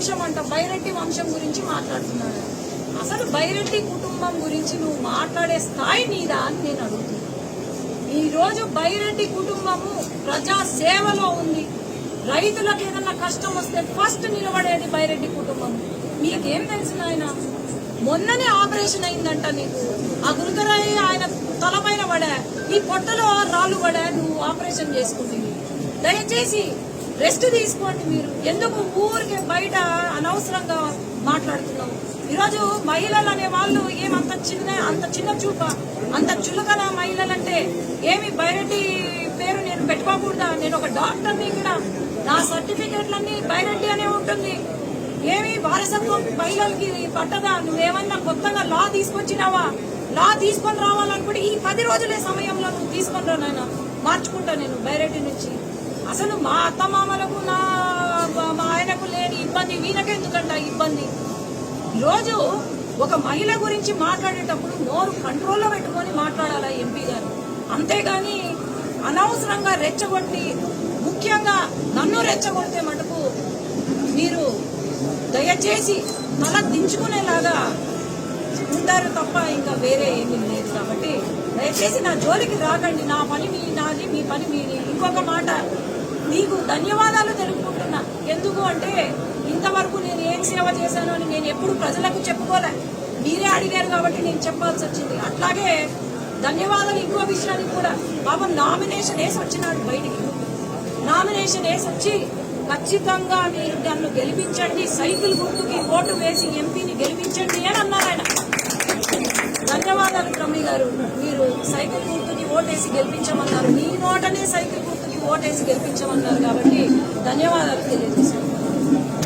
వంశం అంట. బైరెడ్డి వంశం గురించి మాట్లాడుతున్నాడు అసలు బైరెడ్డి కుటుంబం గురించి నువ్వు మాట్లాడే స్థాయి నీదా అని నేను అడుగుతున్నాను ఈరోజు బైరెడ్డి కుటుంబము ప్రజా సేవలో ఉంది. రైతులకు ఏదన్నా కష్టం వస్తే ఫస్ట్ నిలబడేది బైరెడ్డి కుటుంబం. మీకేం తెలుసు ఆయన మొన్ననే ఆపరేషన్ అయిందంట నీకు. ఆ గురుతరాయి ఆయన తలపైన పడా ఈ పొట్టలో రాళ్ళు పడా నువ్వు ఆపరేషన్ చేసుకుంటుంది దయచేసి రెస్ట్ తీసుకోండి మీరు. ఎందుకు ఊరికే బయట అనవసరంగా మాట్లాడుతున్నావు? ఈరోజు మహిళలు అనే వాళ్ళు ఏమంత చిన్న అంత చిన్న చూప అంత చులకన మహిళలంటే ఏమి బైరెడ్డి పేరు నేను పెట్టుకోకూడదా? నేను ఒక డాక్టర్ని ఇక్కడ. నా సర్టిఫికేట్లన్నీ బైరెడ్డి అనే ఉంటుంది. ఏమి వారసత్వం మహిళలకి పట్టదా? నువ్వేమన్నా కొత్తగా లా తీసుకొచ్చినావా? లా తీసుకొని రావాలనుకుంటే ఈ పది రోజులే సమయంలో నువ్వు తీసుకొని రా నాయన. మార్చుకుంటా నేను బైరెడ్డి నుంచి. అసలు మా అత్తమామలకు నా మా ఆయనకు లేని ఇబ్బంది వీళ్ళకెందుకంట ఇబ్బంది? ఈరోజు ఒక మహిళ గురించి మాట్లాడేటప్పుడు నోరు కంట్రోల్లో పెట్టుకొని మాట్లాడాలా ఎంపీ గారు. అంతేగాని అనవసరంగా రెచ్చగొట్టి ముఖ్యంగా నన్ను రెచ్చగొడితే మటుకు మీరు దయచేసి మళ్ళా దించుకునేలాగా ఉంటారు తప్ప ఇంకా వేరే ఏమీ లేదు కాబట్టి దయచేసి నా జోలికి రాకండి. నా పని మీ నాది మీ పని మీది. ఇంకొక మాట ధన్యవాదాలు తెలుపుకుంటున్నా. ఎందుకు అంటే ఇంతవరకు నేను ఏం సేవ చేశాను అని నేను ఎప్పుడు ప్రజలకు చెప్పుకోలే. మీరే అడిగారు కాబట్టి నేను చెప్పాల్సి వచ్చింది. అట్లాగే ధన్యవాదాలు ఇంకో విషయానికి కూడా. బాబు నామినేషన్ వేసి వచ్చినాడు బయటికి. నామినేషన్ వేసి వచ్చి ఖచ్చితంగా మీరు నన్ను గెలిపించండి సైకిల్ గుర్తుకి ఓటు వేసి ఎంపీని గెలిపించండి అని అన్నారు ఆయన. ధన్యవాదాలు రమ్మి గారు. మీరు సైకిల్ గుర్తుకి ఓటేసి గెలిపించమన్నారు. మీ నోటనే సైకిల్ గుర్తుకి ఓటేసి గెలిపించమన్నారు కాబట్టి ధన్యవాదాలు తెలియజేశాను